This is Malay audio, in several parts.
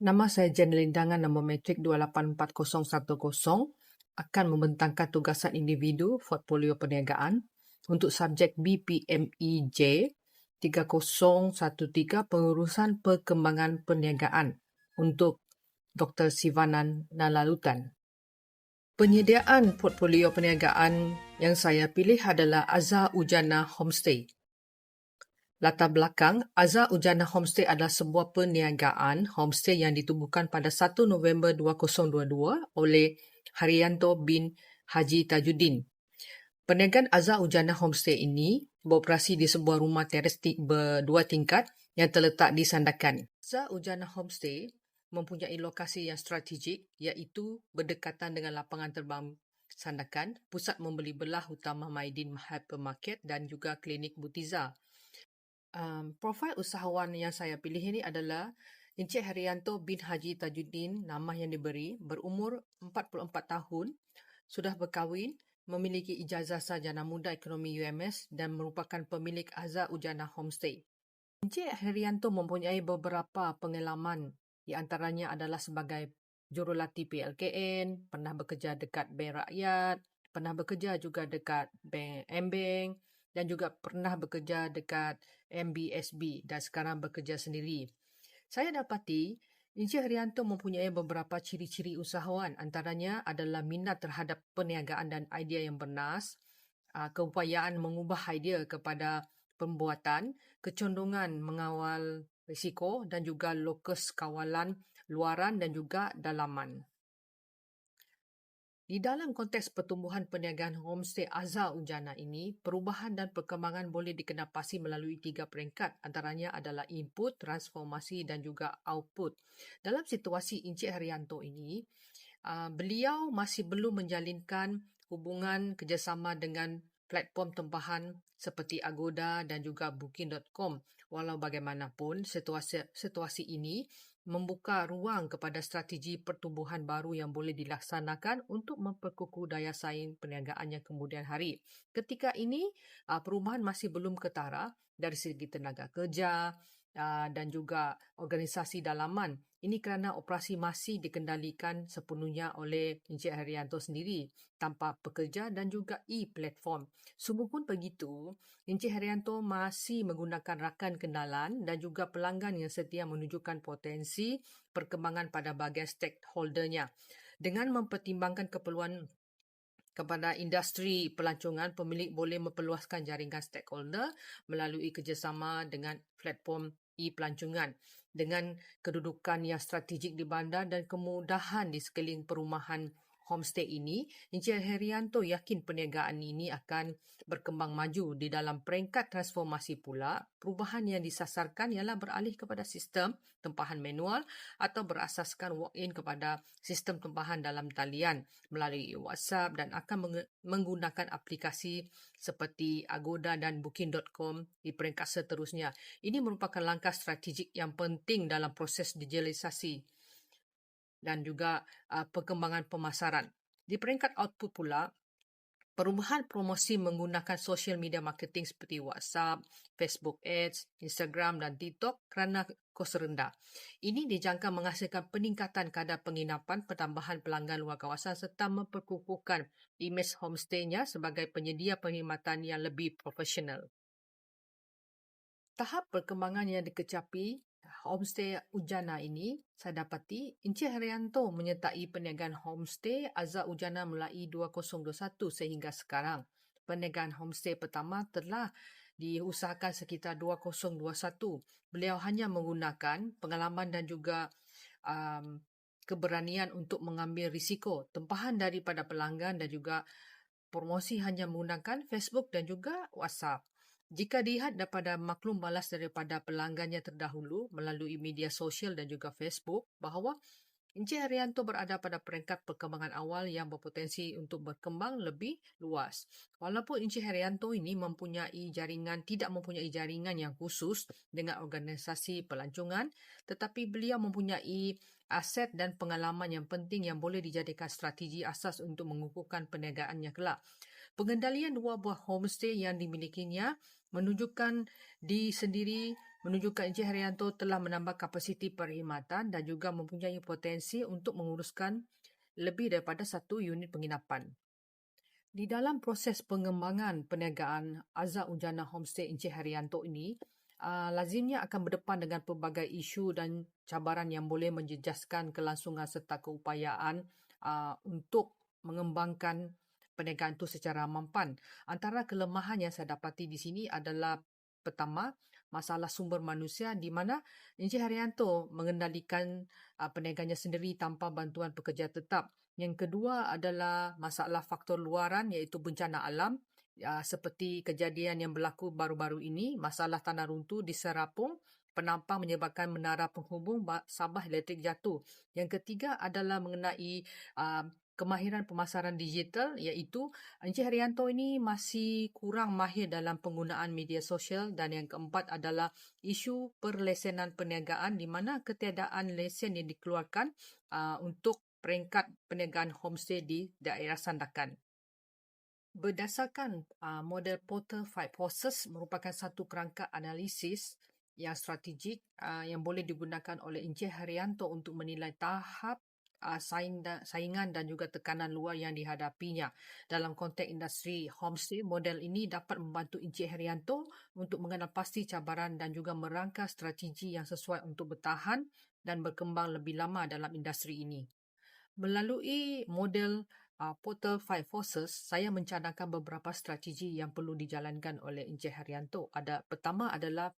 Nama saya Jen Lindangan nombor metrik 284010 akan membentangkan tugasan individu portfolio perniagaan untuk subjek BPMEJ 3013 pengurusan perkembangan perniagaan untuk Dr. Sivanan Nalalutan. Penyediaan portfolio perniagaan yang saya pilih adalah Azhar Ujana Homestay. Latar belakang, Azhar Ujana Homestay adalah sebuah perniagaan homestay yang ditubuhkan pada 1 November 2022 oleh Haryanto bin Haji Tajuddin. Perniagaan Azhar Ujana Homestay ini beroperasi di sebuah rumah teres berdua tingkat yang terletak di Sandakan. Azhar Ujana Homestay mempunyai lokasi yang strategik iaitu berdekatan dengan lapangan terbang Sandakan, pusat membeli belah utama Maidin Hypermarket dan juga klinik Butiza um, profil usahawan yang saya pilih ini adalah Encik Haryanto bin Haji Tajuddin, nama yang diberi, berumur 44 tahun, sudah berkahwin, memiliki ijazah sarjana muda ekonomi UMS dan merupakan pemilik Azhar Ujana Homestay. Encik Haryanto mempunyai beberapa pengalaman di antaranya adalah sebagai jurulatih PLKN, pernah bekerja dekat Bank Rakyat, pernah bekerja juga dekat Bank M-Bank, dan juga pernah bekerja dekat MBSB dan sekarang bekerja sendiri. Saya dapati Encik Haryanto mempunyai beberapa ciri-ciri usahawan antaranya adalah minat terhadap perniagaan dan idea yang bernas, ah, keupayaan mengubah idea kepada pembuatan, kecondongan mengawal risiko dan juga lokus kawalan luaran dan juga dalaman. Di dalam konteks pertumbuhan perniagaan homestay Azhar Ujana ini, perubahan dan perkembangan boleh dikenapasi melalui tiga peringkat. Antaranya adalah input, transformasi dan juga output. Dalam situasi Encik Haryanto ini, uh, beliau masih belum menjalinkan hubungan kerjasama dengan platform tempahan seperti Agoda dan juga Booking.com. Walau bagaimanapun, situasi, situasi ini membuka ruang kepada strategi pertumbuhan baru yang boleh dilaksanakan untuk memperkukuh daya saing perniagaannya kemudian hari. Ketika ini, ah, perubahan masih belum ketara dari segi tenaga kerja, dan juga organisasi dalaman. Ini kerana operasi masih dikendalikan sepenuhnya oleh Encik Haryanto sendiri tanpa pekerja dan juga e-platform. Sungguhpun begitu, Encik Haryanto masih menggunakan rakan kendalan dan juga pelanggan yang setia menunjukkan potensi perkembangan pada bahagian stakeholdernya. Dengan mempertimbangkan keperluan kepada industri pelancongan, pemilik boleh memperluaskan jaringan stakeholder melalui kerjasama dengan platform e-pelancongan dengan kedudukan yang strategik di bandar dan kemudahan di sekeliling perumahan homestay ini, Encik Herianto yakin perniagaan ini akan berkembang maju di dalam peringkat transformasi pula. Perubahan yang disasarkan ialah beralih kepada sistem tempahan manual atau berasaskan walk-in kepada sistem tempahan dalam talian melalui WhatsApp dan akan menggunakan aplikasi seperti Agoda dan Booking.com di peringkat seterusnya. Ini merupakan langkah strategik yang penting dalam proses digitalisasi dan juga uh, perkembangan pemasaran. Di peringkat output pula, perubahan promosi menggunakan social media marketing seperti WhatsApp, Facebook Ads, Instagram dan TikTok kerana kos rendah. Ini dijangka menghasilkan peningkatan kadar penginapan, pertambahan pelanggan luar kawasan serta memperkukuhkan imej homestay-nya sebagai penyedia perkhidmatan yang lebih profesional. Tahap perkembangan yang dikecapi homestay Ujana ini, saya dapati Encik Haryanto menyertai perniagaan homestay Azhar Ujana mulai 2021 sehingga sekarang. Perniagaan homestay pertama telah diusahakan sekitar 2021. Beliau hanya menggunakan pengalaman dan juga um, keberanian untuk mengambil risiko tempahan daripada pelanggan dan juga promosi hanya menggunakan Facebook dan juga WhatsApp. Jika dilihat daripada maklum balas daripada pelanggannya terdahulu melalui media sosial dan juga Facebook bahawa Encik Haryanto berada pada peringkat perkembangan awal yang berpotensi untuk berkembang lebih luas. Walaupun Encik Haryanto ini mempunyai jaringan, tidak mempunyai jaringan yang khusus dengan organisasi pelancongan, tetapi beliau mempunyai aset dan pengalaman yang penting yang boleh dijadikan strategi asas untuk mengukuhkan perniagaannya kelak. Pengendalian dua buah homestay yang dimilikinya menunjukkan di sendiri menunjukkan Encik Haryanto telah menambah kapasiti perkhidmatan dan juga mempunyai potensi untuk menguruskan lebih daripada satu unit penginapan. Di dalam proses pengembangan perniagaan Azhar Ujana Homestay Encik Haryanto ini, uh, lazimnya akan berdepan dengan pelbagai isu dan cabaran yang boleh menjejaskan kelangsungan serta keupayaan uh, untuk mengembangkan perniagaan itu secara mampan. Antara kelemahan yang saya dapati di sini adalah pertama, masalah sumber manusia di mana Encik Haryanto mengendalikan uh, perniagaannya sendiri tanpa bantuan pekerja tetap. Yang kedua adalah masalah faktor luaran iaitu bencana alam uh, seperti kejadian yang berlaku baru-baru ini, masalah tanah runtuh di Serapong penampang menyebabkan menara penghubung Sabah elektrik jatuh. Yang ketiga adalah mengenai uh, kemahiran pemasaran digital iaitu Encik Haryanto ini masih kurang mahir dalam penggunaan media sosial dan yang keempat adalah isu perlesenan perniagaan di mana ketiadaan lesen yang dikeluarkan uh, untuk peringkat perniagaan homestay di daerah Sandakan. Berdasarkan uh, model Porter Five Forces merupakan satu kerangka analisis yang strategik uh, yang boleh digunakan oleh Encik Haryanto untuk menilai tahap uh, saingan dan juga tekanan luar yang dihadapinya. Dalam konteks industri homestay, model ini dapat membantu Encik Herianto untuk mengenal pasti cabaran dan juga merangka strategi yang sesuai untuk bertahan dan berkembang lebih lama dalam industri ini. Melalui model uh, Portal Five Forces, saya mencadangkan beberapa strategi yang perlu dijalankan oleh Encik Haryanto. Ada pertama adalah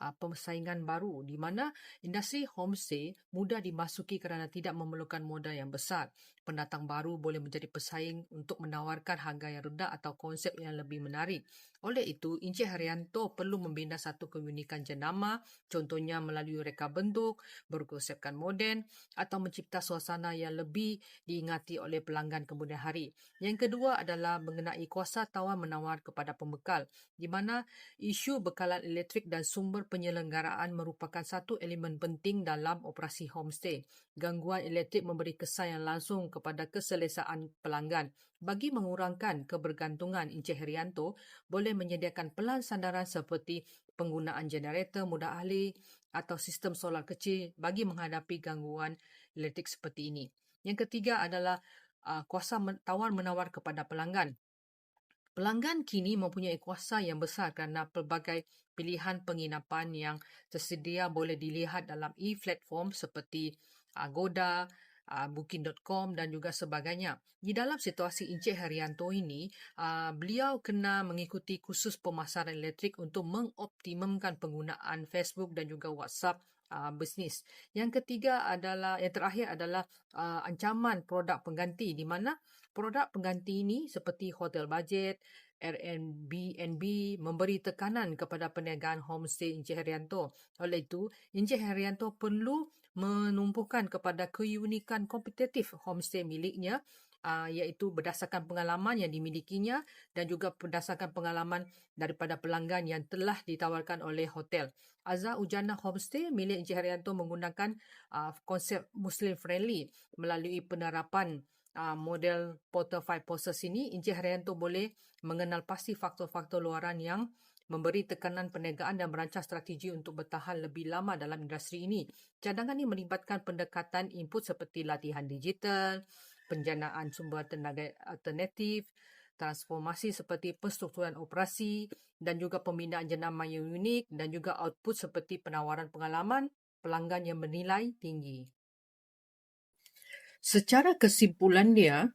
uh, persaingan baru di mana industri homestay mudah dimasuki kerana tidak memerlukan modal yang besar pendatang baru boleh menjadi pesaing untuk menawarkan harga yang rendah atau konsep yang lebih menarik. Oleh itu, Encik Haryanto perlu membina satu keunikan jenama, contohnya melalui reka bentuk, berkonsepkan moden atau mencipta suasana yang lebih diingati oleh pelanggan kemudian hari. Yang kedua adalah mengenai kuasa tawar menawar kepada pembekal, di mana isu bekalan elektrik dan sumber penyelenggaraan merupakan satu elemen penting dalam operasi homestay. Gangguan elektrik memberi kesan yang langsung kepada keselesaan pelanggan. Bagi mengurangkan kebergantungan Encik Herianto, boleh menyediakan pelan sandaran seperti penggunaan generator mudah ahli atau sistem solar kecil bagi menghadapi gangguan elektrik seperti ini. Yang ketiga adalah uh, kuasa tawar-menawar kepada pelanggan. Pelanggan kini mempunyai kuasa yang besar kerana pelbagai pilihan penginapan yang tersedia boleh dilihat dalam e-platform seperti Agoda, uh, booking.com dan juga sebagainya. Di dalam situasi Encik Haryanto ini, uh, beliau kena mengikuti kursus pemasaran elektrik untuk mengoptimumkan penggunaan Facebook dan juga WhatsApp uh, bisnis. Yang ketiga adalah yang terakhir adalah uh, ancaman produk pengganti di mana produk pengganti ini seperti hotel budget, Airbnb memberi tekanan kepada perniagaan homestay Encik Herianto. Oleh itu, Encik Herianto perlu menumpukan kepada keunikan kompetitif homestay miliknya uh, iaitu berdasarkan pengalaman yang dimilikinya dan juga berdasarkan pengalaman daripada pelanggan yang telah ditawarkan oleh hotel. Azza Ujana Homestay milik Encik Herianto menggunakan uh, konsep Muslim friendly melalui penerapan uh, model Porter Five Process ini, Encik Haryanto boleh mengenal pasti faktor-faktor luaran yang memberi tekanan perniagaan dan merancang strategi untuk bertahan lebih lama dalam industri ini. Cadangan ini melibatkan pendekatan input seperti latihan digital, penjanaan sumber tenaga alternatif, transformasi seperti penstrukturan operasi dan juga pembinaan jenama yang unik dan juga output seperti penawaran pengalaman pelanggan yang bernilai tinggi. Secara kesimpulan dia,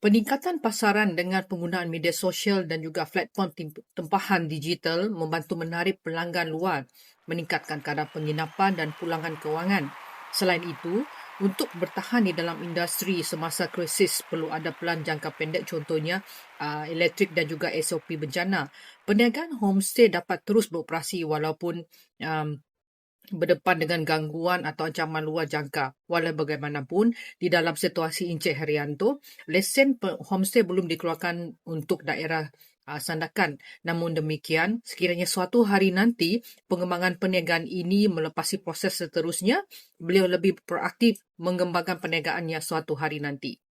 peningkatan pasaran dengan penggunaan media sosial dan juga platform tempahan digital membantu menarik pelanggan luar, meningkatkan kadar penginapan dan pulangan kewangan. Selain itu, untuk bertahan di dalam industri semasa krisis perlu ada pelan jangka pendek contohnya uh, elektrik dan juga SOP bencana. Perniagaan homestay dapat terus beroperasi walaupun um, berdepan dengan gangguan atau ancaman luar jangka. Walau bagaimanapun, di dalam situasi Encik Herianto, lesen homestay belum dikeluarkan untuk daerah uh, Sandakan. Namun demikian, sekiranya suatu hari nanti pengembangan perniagaan ini melepasi proses seterusnya, beliau lebih proaktif mengembangkan perniagaannya suatu hari nanti.